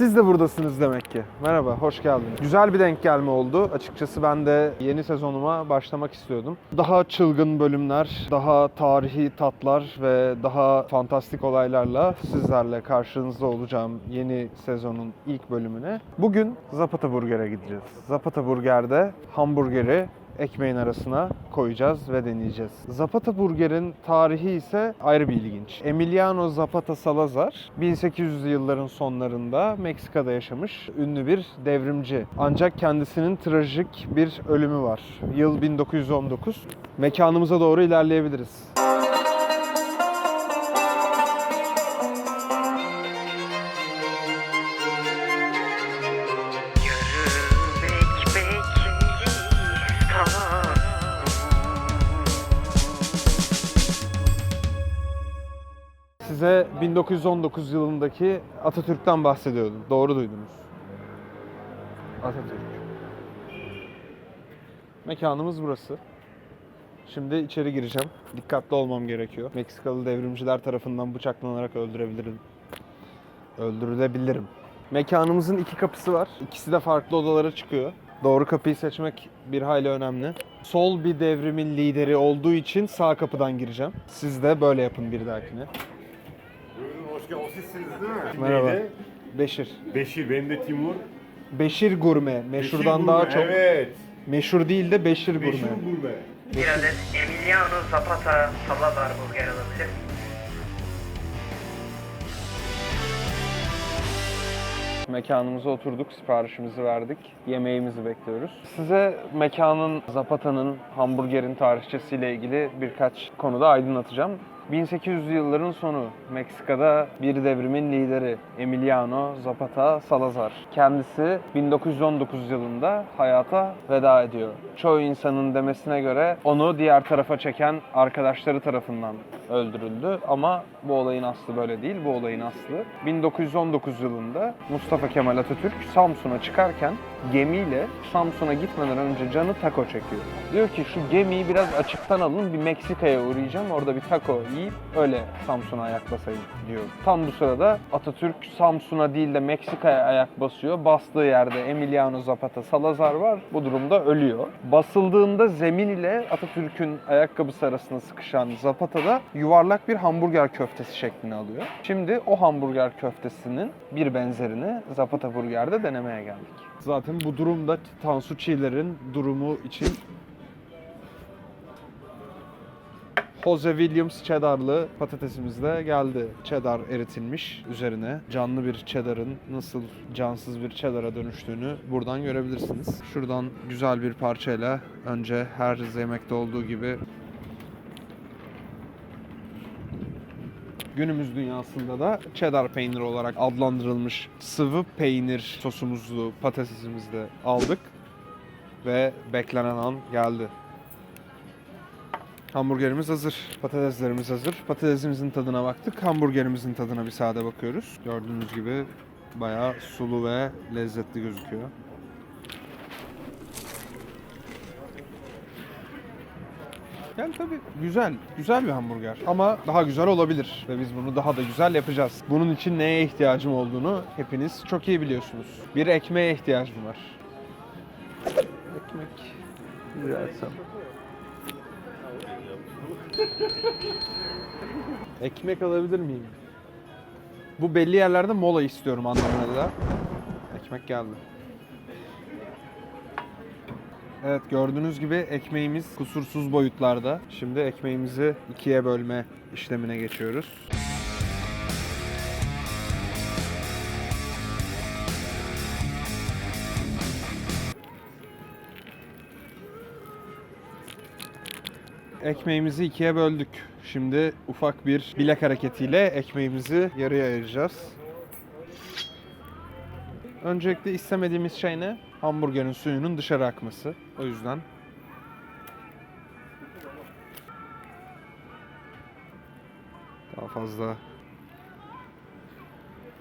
Siz de buradasınız demek ki. Merhaba, hoş geldiniz. Güzel bir denk gelme oldu. Açıkçası ben de yeni sezonuma başlamak istiyordum. Daha çılgın bölümler, daha tarihi tatlar ve daha fantastik olaylarla sizlerle karşınızda olacağım yeni sezonun ilk bölümüne. Bugün Zapata Burger'e gideceğiz. Zapata Burger'de hamburgeri ekmeğin arasına koyacağız ve deneyeceğiz. Zapata Burger'in tarihi ise ayrı bir ilginç. Emiliano Zapata Salazar 1800'lü yılların sonlarında Meksika'da yaşamış ünlü bir devrimci. Ancak kendisinin trajik bir ölümü var. Yıl 1919. Mekanımıza doğru ilerleyebiliriz. Size 1919 yılındaki Atatürk'ten bahsediyordum. Doğru duydunuz. Atatürk. Mekanımız burası. Şimdi içeri gireceğim. Dikkatli olmam gerekiyor. Meksikalı devrimciler tarafından bıçaklanarak öldürebilirim. Öldürülebilirim. Mekanımızın iki kapısı var. İkisi de farklı odalara çıkıyor. Doğru kapıyı seçmek bir hayli önemli. Sol bir devrimin lideri olduğu için sağ kapıdan gireceğim. Siz de böyle yapın bir dahakine. Buyurun hoş geldiniz. O sizsiniz değil mi? Merhaba. Neydi? Beşir. Beşir, benim de Timur. Beşir Gurme. Meşhurdan Beşir daha Gurme, çok. Evet. Meşhur değil de Beşir Beşir Gurme. Gurme. Bir adet Emiliano Zapata Salazar burger alabilir. Mekanımıza oturduk, siparişimizi verdik. Yemeğimizi bekliyoruz. Size mekanın, Zapata'nın, hamburgerin tarihçesiyle ilgili birkaç konuda aydınlatacağım. 1800'lü yılların sonu Meksika'da bir devrimin lideri Emiliano Zapata Salazar. Kendisi 1919 yılında hayata veda ediyor. Çoğu insanın demesine göre onu diğer tarafa çeken arkadaşları tarafından öldürüldü ama bu olayın aslı böyle değil. Bu olayın aslı 1919 yılında Mustafa Kemal Atatürk Samsun'a çıkarken gemiyle Samsun'a gitmeden önce canı taco çekiyor. Diyor ki şu gemiyi biraz açıktan alın bir Meksika'ya uğrayacağım orada bir taco yiyip öyle Samsun'a ayak basayım diyor. Tam bu sırada Atatürk Samsun'a değil de Meksika'ya ayak basıyor. Bastığı yerde Emiliano Zapata Salazar var. Bu durumda ölüyor. Basıldığında zemin ile Atatürk'ün ayakkabısı arasında sıkışan Zapata da yuvarlak bir hamburger köftesi şeklini alıyor. Şimdi o hamburger köftesinin bir benzerini Zapata Burger'de denemeye geldik. Zaten bu durumda Tansu Çiğler'in durumu için Jose Williams cheddarlı patatesimiz de geldi. Cheddar eritilmiş üzerine. Canlı bir cheddarın nasıl cansız bir cheddara dönüştüğünü buradan görebilirsiniz. Şuradan güzel bir parçayla önce her yemekte olduğu gibi günümüz dünyasında da cheddar peyniri olarak adlandırılmış sıvı peynir sosumuzu patatesimizi de aldık ve beklenen an geldi. Hamburgerimiz hazır. Patateslerimiz hazır. Patatesimizin tadına baktık. Hamburgerimizin tadına bir sade bakıyoruz. Gördüğünüz gibi bayağı sulu ve lezzetli gözüküyor. Yani tabii güzel, güzel bir hamburger. Ama daha güzel olabilir ve biz bunu daha da güzel yapacağız. Bunun için neye ihtiyacım olduğunu hepiniz çok iyi biliyorsunuz. Bir ekmeğe ihtiyacım var. Ekmek etsem. Ekmek alabilir miyim? Bu belli yerlerde mola istiyorum anlamına da. Ekmek geldi. Evet gördüğünüz gibi ekmeğimiz kusursuz boyutlarda. Şimdi ekmeğimizi ikiye bölme işlemine geçiyoruz. Ekmeğimizi ikiye böldük. Şimdi ufak bir bilek hareketiyle ekmeğimizi yarıya ayıracağız. Öncelikle istemediğimiz şey ne? Hamburgerin suyunun dışarı akması. O yüzden daha fazla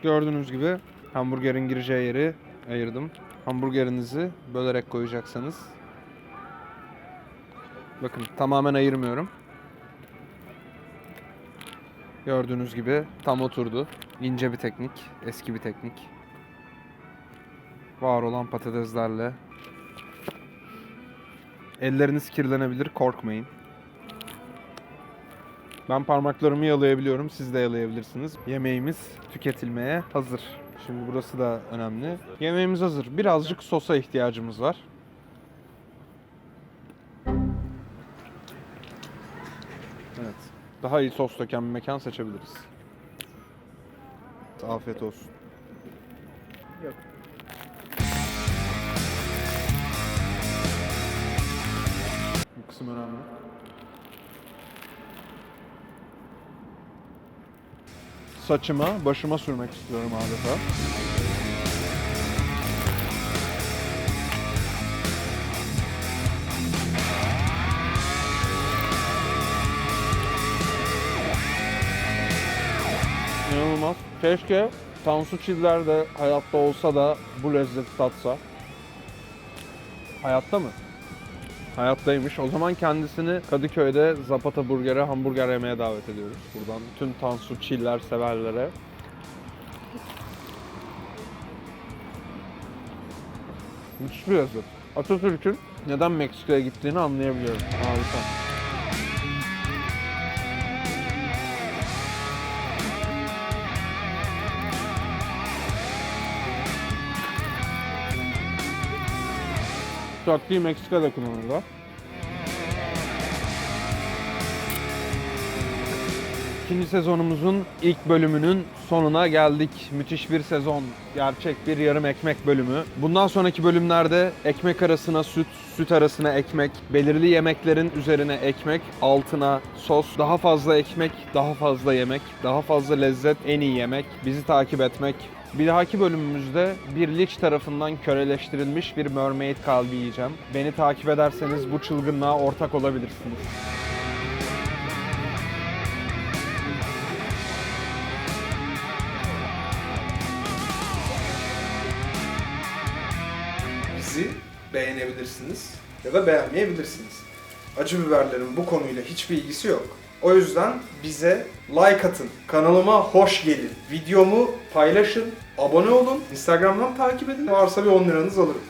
gördüğünüz gibi hamburgerin gireceği yeri ayırdım. Hamburgerinizi bölerek koyacaksınız. Bakın tamamen ayırmıyorum. Gördüğünüz gibi tam oturdu. İnce bir teknik, eski bir teknik. Var olan patateslerle. Elleriniz kirlenebilir, korkmayın. Ben parmaklarımı yalayabiliyorum, siz de yalayabilirsiniz. Yemeğimiz tüketilmeye hazır. Şimdi burası da önemli. Yemeğimiz hazır. Birazcık sosa ihtiyacımız var. Evet. Daha iyi sos döken bir mekan seçebiliriz. Afiyet olsun. Yok. Kısım. Saçıma, başıma sürmek istiyorum adeta. İnanılmaz. Keşke Tansu Çiller de hayatta olsa da bu lezzeti tatsa. Hayatta mı? Hayattaymış. O zaman kendisini Kadıköy'de Zapata Burger'e hamburger yemeye davet ediyoruz. Buradan tüm Tansu Çiller severlere. Müthiş bir lezzet. Atatürk'ün neden Meksika'ya gittiğini anlayabiliyorum. Harika. Taktiği Meksika'da kullanırlar. İkinci sezonumuzun ilk bölümünün sonuna geldik. Müthiş bir sezon. Gerçek bir yarım ekmek bölümü. Bundan sonraki bölümlerde ekmek arasına süt, süt arasına ekmek, belirli yemeklerin üzerine ekmek, altına sos, daha fazla ekmek, daha fazla yemek, daha fazla lezzet, en iyi yemek, bizi takip etmek. Bir dahaki bölümümüzde bir liç tarafından köleleştirilmiş bir mermaid kalbi yiyeceğim. Beni takip ederseniz bu çılgınlığa ortak olabilirsiniz. bizi beğenebilirsiniz ya da beğenmeyebilirsiniz. Acı biberlerin bu konuyla hiçbir ilgisi yok. O yüzden bize like atın, kanalıma hoş gelin, videomu paylaşın, abone olun, Instagram'dan takip edin. Varsa bir 10 liranız alırım.